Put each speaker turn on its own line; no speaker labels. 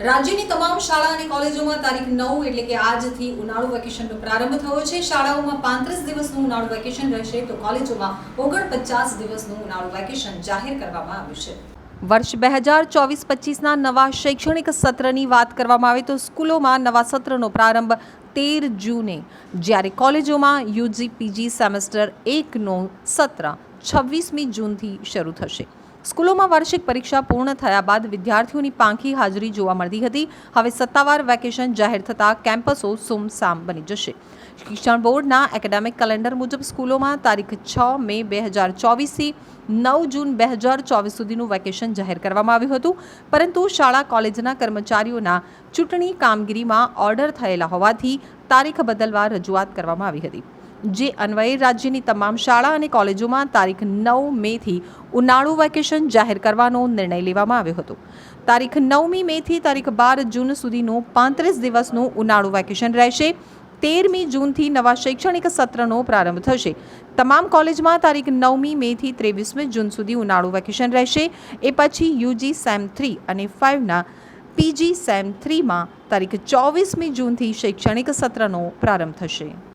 રાજ્યની તમામ શાળા અને કોલેજોમાં તારીખ નવ એટલે કે આજથી ઉનાળુ વેકેશનનો પ્રારંભ થયો છે. શાળાઓમાં પાંત્રીસ દિવસનું ઉનાળુ વેકેશન રહેશે તો કોલેજોમાં ઓગણપચાસ દિવસનું ઉનાળુ વેકેશન જાહેર કરવામાં આવ્યું છે. વર્ષ બે હજાર ચોવીસ પચીસના નવા શૈક્ષણિક સત્રની વાત કરવામાં આવે તો સ્કૂલોમાં નવા સત્રનો પ્રારંભ તેર જૂને, જ્યારે કોલેજોમાં યુજી, પીજી સેમેસ્ટર એકનો સત્ર છવ્વીસમી જૂનથી શરૂ થશે. સ્કૂલોમાં વાર્ષિક પરીક્ષા પૂર્ણ થયા બાદ વિદ્યાર્થીઓની પાંખી હાજરી જોવા મળતી હતી. હવે સત્તાવાર વેકેશન જાહેર થતાં કેમ્પસો સુમસામ બની જશે. શિક્ષણ બોર્ડના એકેડેમિક કેલેન્ડર મુજબ સ્કૂલોમાં તારીખ છ મે બે હજાર ચોવીસથી નવ જૂન બે હજાર ચોવીસ સુધીનું વેકેશન જાહેર કરવામાં આવ્યું હતું. પરંતુ શાળા કોલેજના કર્મચારીઓના ચૂંટણી કામગીરીમાં ઓર્ડર થયેલા હોવાથી તારીખ બદલવા રજૂઆત કરવામાં આવી હતી. જે અન્વયે રાજ્યની તમામ શાળા અને કોલેજોમાં તારીખ નવ મેથી ઉનાળુ વેકેશન જાહેર કરવાનો નિર્ણય લેવામાં આવ્યો હતો. તારીખ નવમી મેથી તારીખ બાર જૂન સુધીનું પાંત્રીસ દિવસનું ઉનાળુ વેકેશન રહેશે. તેરમી જૂનથી નવા શૈક્ષણિક સત્રનો પ્રારંભ થશે. તમામ કોલેજમાં તારીખ નવમી મેથી ત્રેવીસમી જૂન સુધી ઉનાળુ વેકેશન રહેશે. એ પછી યુજી સેમ થ્રી અને ફાઇવના પીજી સેમ થ્રીમાં તારીખ ચોવીસમી જૂનથી શૈક્ષણિક સત્રનો પ્રારંભ થશે.